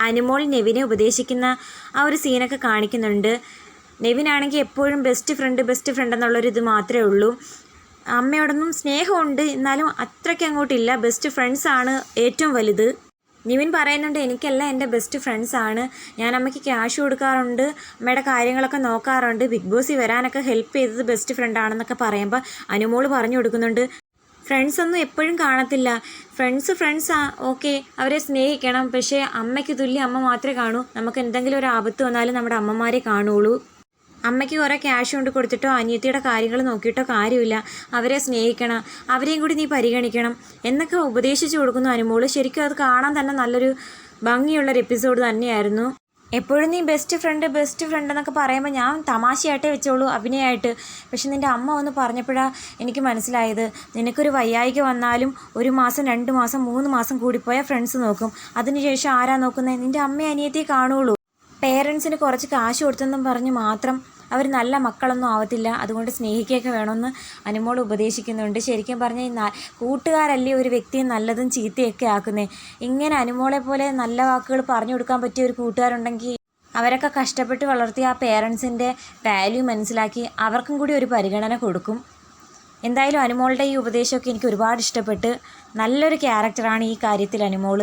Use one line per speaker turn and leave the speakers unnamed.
അനുമോൾ നെവിനെ ഉപദേശിക്കുന്ന ആ ഒരു സീനൊക്കെ കാണിക്കുന്നുണ്ട്. നെവിനാണെങ്കിൽ എപ്പോഴും ബെസ്റ്റ് ഫ്രണ്ട് ബെസ്റ്റ് ഫ്രണ്ട് എന്നുള്ളൊരിത് മാത്രമേ ഉള്ളൂ. അമ്മയോടൊന്നും സ്നേഹമുണ്ട്. എന്നാലും അത്രയ്ക്ക് അങ്ങോട്ടില്ല. ബെസ്റ്റ് ഫ്രണ്ട്സ് ആണ് ഏറ്റവും വലുത്. നിവിൻ പറയുന്നുണ്ട് എനിക്കല്ല എന്റെ ബെസ്റ്റ് ഫ്രണ്ട്സാണ് ഞാൻ അമ്മയ്ക്ക് ക്യാഷ് കൊടുക്കാറുണ്ട്. അമ്മയുടെ കാര്യങ്ങളൊക്കെ നോക്കാറുണ്ട്. ബിഗ് ബോസിൽ വരാനൊക്കെ ഹെൽപ്പ് ചെയ്തത് ബെസ്റ്റ് ഫ്രണ്ടാണെന്നൊക്കെ പറയുമ്പോൾ അനുമോൾ പറഞ്ഞു കൊടുക്കുന്നുണ്ട്. ഫ്രണ്ട്സ് ഒന്നും എപ്പോഴും കാണത്തില്ല. ഫ്രണ്ട്സ് ഫ്രണ്ട്സാ ഓക്കെ അവരെ സ്നേഹിക്കണം. പക്ഷേ അമ്മയ്ക്ക് തുല്യം അമ്മ മാത്രമേ കാണൂ. നമുക്ക് എന്തെങ്കിലും ഒരു ആപത്ത് വന്നാലും നമ്മുടെ അമ്മമാരെ കാണുള്ളൂ. അമ്മയ്ക്ക് കുറേ ക്യാഷ് കൊണ്ട് കൊടുത്തിട്ടോ അനിയത്തിയുടെ കാര്യങ്ങൾ നോക്കിയിട്ടോ കാര്യമില്ല. അവരെ സ്നേഹിക്കണം. അവരെയും കൂടി നീ പരിഗണിക്കണം. എന്നൊക്കെ ഉപദേശിച്ചു കൊടുക്കുന്നു അനുമോൾ. ശരിക്കും അത് കാണാൻ തന്നെ നല്ലൊരു ഭംഗിയുള്ളൊരു എപ്പിസോഡ് തന്നെയായിരുന്നു. എപ്പോഴും നീ ബെസ്റ്റ് ഫ്രണ്ട് ബെസ്റ്റ് ഫ്രണ്ട് എന്നൊക്കെ പറയുമ്പോൾ ഞാൻ തമാശയായിട്ടേ വെച്ചോളൂ അഭിനയമായിട്ട് പക്ഷെ നിന്റെ അമ്മ ഒന്ന് പറഞ്ഞപ്പോഴാണ് എനിക്ക് മനസ്സിലായത്. നിനക്കൊരു വയ്യായിക വന്നാലും ഒരു മാസം രണ്ട് മാസം മൂന്ന് മാസം കൂടിപ്പോയാൽ ഫ്രണ്ട്സ് നോക്കും. അതിനുശേഷം ആരാ നോക്കുന്നത് നിന്റെ അമ്മയെ അനിയത്തെ കാണുള്ളൂ. പേരൻസിന് കുറച്ച് കാശ് കൊടുത്തെന്നും പറഞ്ഞ് മാത്രം അവർ നല്ല മക്കളൊന്നും ആവത്തില്ല. അതുകൊണ്ട് സ്നേഹിക്കുകയൊക്കെ വേണമെന്ന് അനുമോൾ ഉപദേശിക്കുന്നുണ്ട്. ശരിക്കും പറഞ്ഞാൽ കൂട്ടുകാരല്ലേ ഒരു വ്യക്തിയെ നല്ലതും ചീത്തയൊക്കെ ആക്കുന്നേ? ഇങ്ങനെ അനുമോളെ പോലെ നല്ല വാക്കുകൾ പറഞ്ഞു കൊടുക്കാൻ പറ്റിയ ഒരു കൂട്ടുകാരുണ്ടെങ്കിൽ അവരൊക്കെ കഷ്ടപ്പെട്ട് വളർത്തിയ ആ പേരൻസിന്റെ വാല്യൂ മനസ്സിലാക്കി അവർക്കും കൂടി ഒരു പരിഗണന കൊടുക്കും. എന്തായാലും അനുമോളുടെ ഈ ഉപദേശമൊക്കെ എനിക്ക് ഒരുപാട് ഇഷ്ടപ്പെട്ട് നല്ലൊരു ക്യാരക്ടറാണ് ഈ കാര്യത്തിൽ അനുമോൾ.